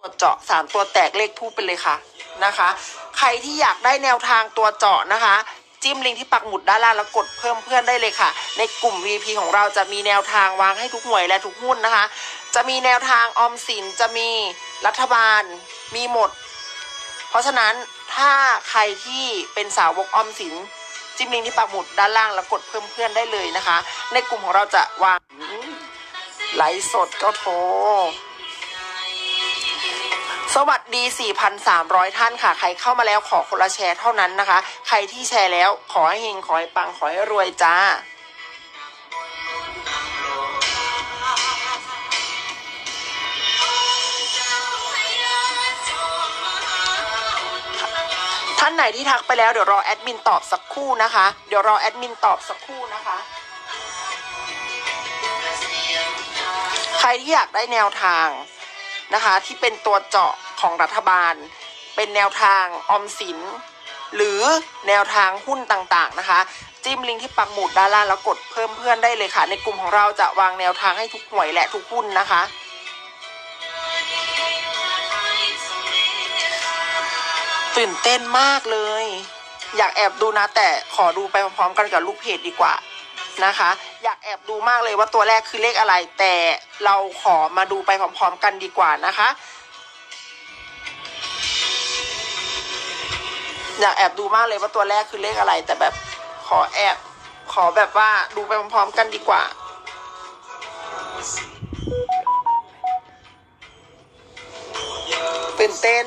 ตัวเจาะสามตัวแตกเลขทูปไปเลยค่ะนะคะ ใครที่อยากได้แนวทางตัวเจาะนะคะ จิ้มลิงก์ที่ปักหมุดด้านล่างแล้วกดเพิ่มเพื่อนได้เลยค่ะ ในกลุ่ม VP ของเราจะมีแนวทางวางให้ทุกหน่วยและทุกหุ้นนะคะ จะมีแนวทางออมสินจะมีรัฐบาลมีหมด เพราะฉะนั้นถ้าใครที่เป็นสาวกออมสินจิ้มลิงก์ที่ปักหมุดด้านล่างแล้วกดเพิ่มเพื่อนได้เลยนะคะ ในกลุ่มของเราจะวางไลฟ์สดก็โทร วัสดี 4,300 ท่านค่ะ ใครเข้ามาแล้วขอคนละแชร์เท่านั้นนะคะ ใครที่แชร์แล้วขอให้เฮงขอให้ปังขอให้รวยจ้าท่านไหนที่ทักไปแล้วเดี๋ยวรอแอดมินตอบสักครู่นะคะ เดี๋ยวรอแอดมินตอบสักครู่นะคะ ใครที่อยากได้แนวทางนะคะ ที่เป็นตัวเจาะ ของรัฐบาล เป็นแนวทางออมสิน หรือแนวทางหุ้นต่างๆนะคะ จิ้มลิงก์ที่ปักหมุดด้านล่างแล้วกดเพิ่มเพื่อนได้เลยค่ะ ในกลุ่มของเราจะวางแนวทางให้ทุกหน่วยและทุกหุ้นนะคะตื่นเต้นมากเลย อยากแอบดูนะ แต่ขอดูไปพร้อมๆกันกับลูกเพจดีกว่านะคะ อยากแอบดูมากเลยว่าตัวแรกคือเลขอะไร แต่เราขอมาดูไปพร้อมๆกันดีกว่านะคะ อยากแอบดูมากเลยว่าตัวแรกคือเลขอะไร แต่แบบขอแอบขอแบบว่าดูไปพร้อมๆกันดีกว่า ตื่นเต้น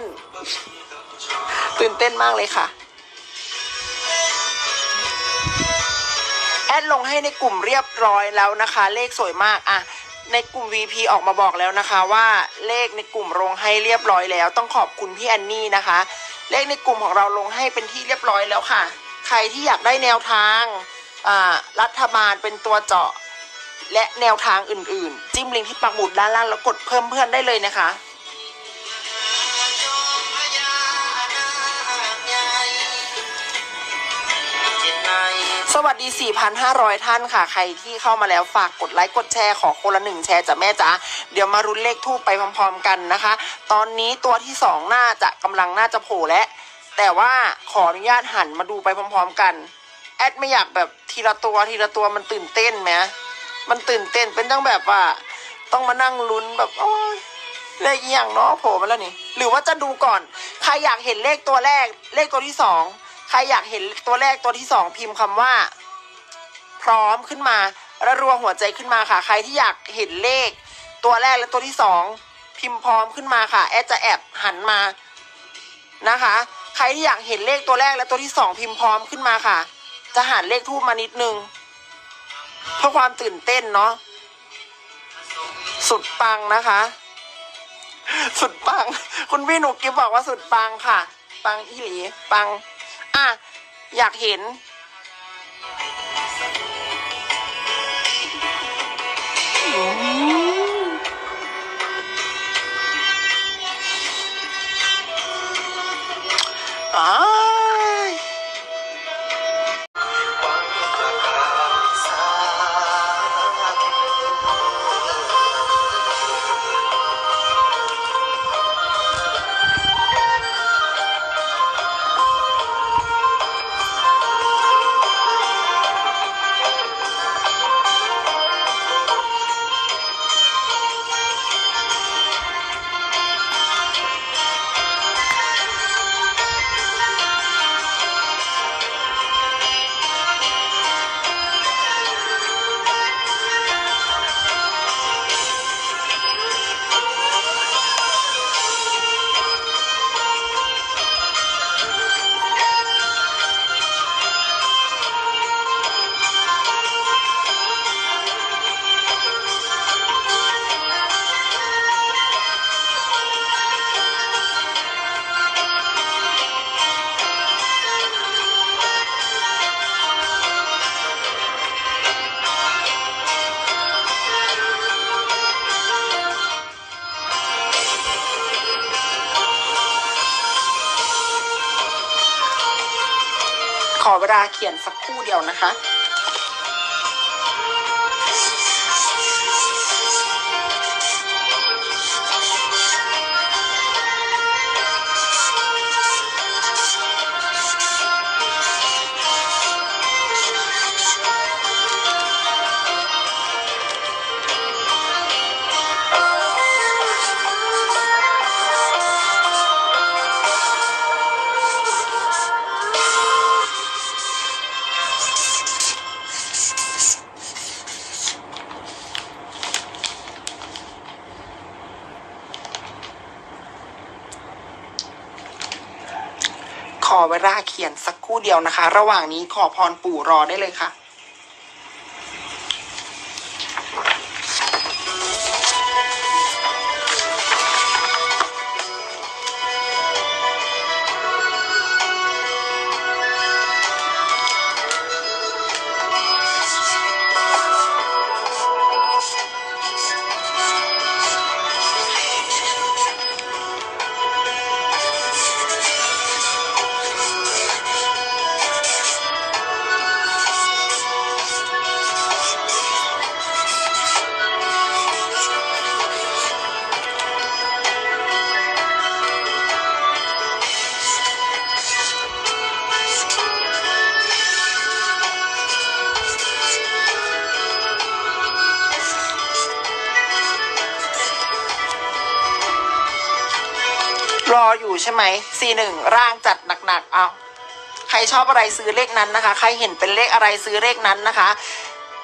ตื่นเต้นมากเลยค่ะ แอดลงให้ในกลุ่มเรียบร้อยแล้วนะคะ เลขสวยมากอะในกลุ่ม VP ออกมาบอกแล้วนะคะว่าเลขในกลุ่มลงให้เรียบร้อยแล้ว ต้องขอบคุณพี่แอนนี่นะคะ เลขในกลุ่มของเราลงให้เป็นที่เรียบร้อยแล้วค่ะ ใครที่อยากได้แนวทางอ่ารัฐบาลเป็นตัวเจาะ และแนวทางอื่นๆ จิ้มลิงก์ที่ปักหมุดด้านล่างแล้วกดเพิ่มเพื่อนได้เลยนะคะ สวัสดี 4,500 ท่านค่ะ ใครที่เข้ามาแล้วฝากกดไลค์กดแชร์ขอคนละหนึ่งแชร์จากแม่จ๋าเดี๋ยวมารุ้นเลขทูปไปพร้อมๆกันนะคะ ตอนนี้ตัวที่สองน่าจะกำลังน่าจะโผล่แล้วแต่ว่าขออนุญาตหันมาดูไปพร้อม ๆ กัน แอดไม่อยากแบบทีละตัวทีละตัวมันตื่นเต้นไหมมันตื่นเต้นเป็นต้องแบบว่า ต้องมานั่งลุ้นแบบโอ้ยเลขอย่างเนาะโผล่มาแล้วนี่ หรือว่าจะดูก่อน ใครอยากเห็นเลขตัวแรกเลขตัวที่สอง ครอยากเห็นตัวแรกตัวที่สองพิมพ์คำว่า พร้อมขึ้นมาแล้วรัวหัวใจขึ้นมาค่ะ ใครที่อยากเห็นเลข ตัวแรกและตัวที่สองพิมพ์พร้อมขึ้นมาค่ะ แอดจะแอบหันมานะคะ ใครที่อยากเห็นเลขตัวแรกและตัวที่สองพิมพ์พร้อมขึ้นมาค่ะ จะหันเลขทูบมานิดนึงเพื่อความตื่นเต้นเนาะสุดปังนะคะ สุดปัง คุณพี่หนูกิฟบอกว่าสุดปังค่ะ ปังอีหลีปัง อะ อยากเห็น อ้า เวลาเขียนสักคู่เดียวนะคะ ขียนสักครู่เดียวนะคะ ระหว่างนี้ขอพรปู่รอได้เลยค่ะ อยู่ใช่ไหม C1 ร่างจัดหนักๆเอาใครชอบอะไรซื้อเลขนั้นนะคะ ใครเห็นเป็นเลขอะไรซื้อเลขนั้นนะคะ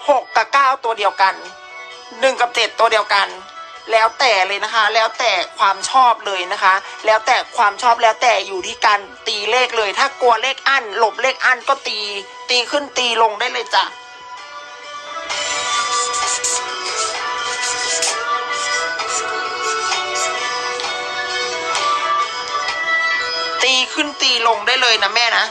หกกับเก้าตัวเดียวกันหนึ่งกับเจ็ดตัวเดียวกัน แล้วแต่เลยนะคะ แล้วแต่ความชอบเลยนะคะ แล้วแต่ความชอบแล้วแต่อยู่ที่การตีเลขเลย ถ้ากลัวเลขอั้นหลบเลขอั้นก็ตี ตีขึ้นตีลงได้เลยจ้ะ ขึ้นตีลงได้เลยนะแม่นะ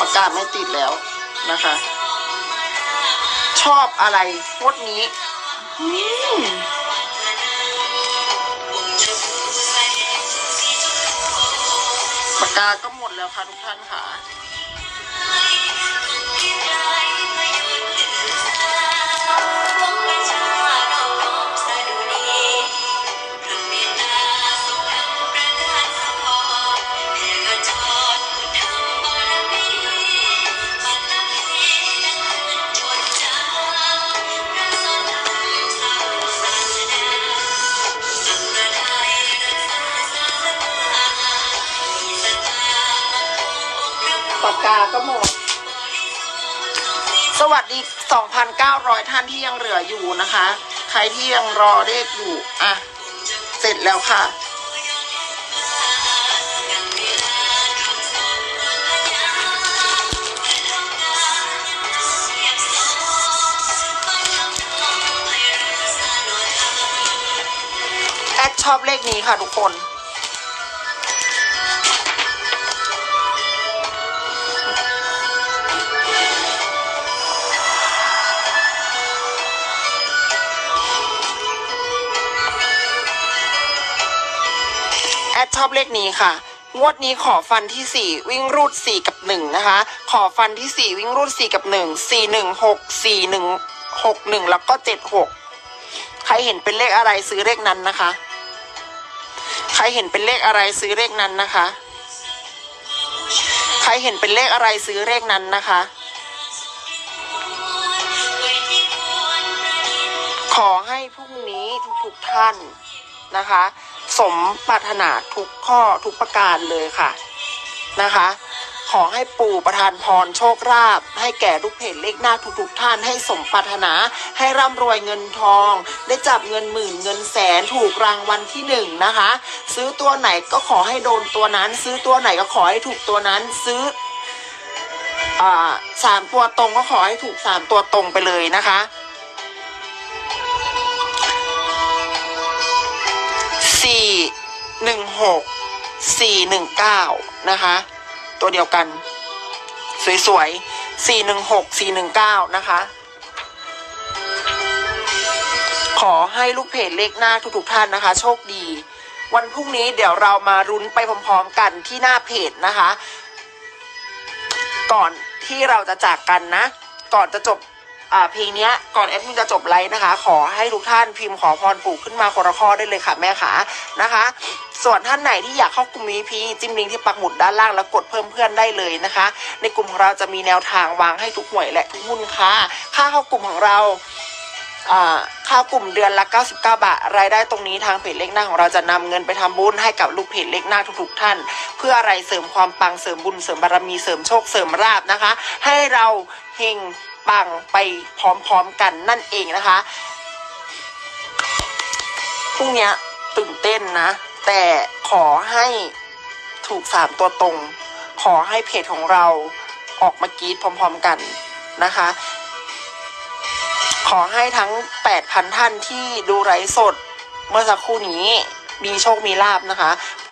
ประกาศไม่ติดแล้ว นะคะ ชอบอะไรงวดนี้ปากกาก็หมดแล้วค่ะทุกท่านค่ะ กาก็หมด สวัสดี 2,900 ท่านที่ยังเหลืออยู่นะคะ ใครที่ยังรอเลขอยู่ อะ เสร็จแล้วค่ะแอดชอบเลขนี้ค่ะทุกคน อบเลขนี้ค่ะ งวดนี้ขอฟันที่สี่วิ่งรูดสี่กับหนึ่งนะคะ ขอฟันที่สี่วิ่งรูดสี่กับหนึ่งสี่หนึ่งหกสี่หนึ่งหกหนึ่งแล้วก็เจ็ดหกใครเห็นเป็นเลขอะไรซื้อเลขนั้นนะคะ ใครเห็นเป็นเลขอะไรซื้อเลขนั้นนะคะ ใครเห็นเป็นเลขอะไรซื้อเลขนั้นนะคะ ขอให้พรุ่งนี้ทุกๆท่านนะคะ สมปรารถนาทุกข้อทุกประการเลยค่ะนะคะ ขอให้ปู่ประทานพรโชคลาภให้แก่ลูกเพจเลขหน้าทุกๆท่านให้สมปรารถนา ให้ร่ำรวยเงินทอง ได้จับเงินหมื่นเงินแสนถูกรางวัลที่หนึ่งนะคะ ซื้อตัวไหนก็ขอให้โดนตัวนั้น ซื้อตัวไหนก็ขอให้ถูกตัวนั้นซื้ออสามตัวตรงก็ขอให้ถูกสามตัวตรงไปเลยนะคะ สี่หนึ่งหกสี่หนึ่งเก้านะคะ ตัวเดียวกัน สวยๆสี่หนึ่งหกสี่หนึ่งเก้านะคะ ขอให้ลูกเพจเลขหน้าทุกๆท่านนะคะ โชคดี วันพรุ่งนี้เดี๋ยวเรามารุ้นไปพร้อมๆกันที่หน้าเพจนะคะ ก่อนที่เราจะจากกันนะ ก่อนจะจบ เพลงนี้ก่อนแอดมินจะจบไลฟ์นะคะ ขอให้ทุกท่านพิมพ์ขอพรปู่ขึ้นมาคนละข้อได้เลยค่ะแม่ขานะคะ ส่วนท่านไหนที่อยากเข้ากลุ่ม VIP จิ้มลิงก์ที่ปักหมุดด้านล่างแล้วกดเพิ่มเพื่อนได้เลยนะคะ ในกลุ่มของเราจะมีแนวทางวางให้ทุกหน่วยและทุกหุ้นค่ะค่าเข้ากลุ่มของเราค่ากลุ่มเดือนละ 99 บาท รายได้ตรงนี้ทางเพจเล็กหน้าของเราจะนำเงินไปทำบุญให้กับลูกเพจเล็กหน้าทุกๆท่าน เพื่ออะไรเสริมความปังเสริมบุญเสริมบารมีเสริมโชคเสริมราบนะคะ ให้เราเฮง ปังไปพร้อมๆกันนั่นเองนะคะพรุ่งนี้ตื่นเต้นนะ แต่ขอให้ถูกสามตัวตรง ขอให้เพจของเราออกมากรีดพร้อมๆกันนะคะ ขอให้ทั้ง 8,000 ท่านที่ดูไลฟ์สดเมื่อสักครู่นี้มีโชคมีลาบนะคะ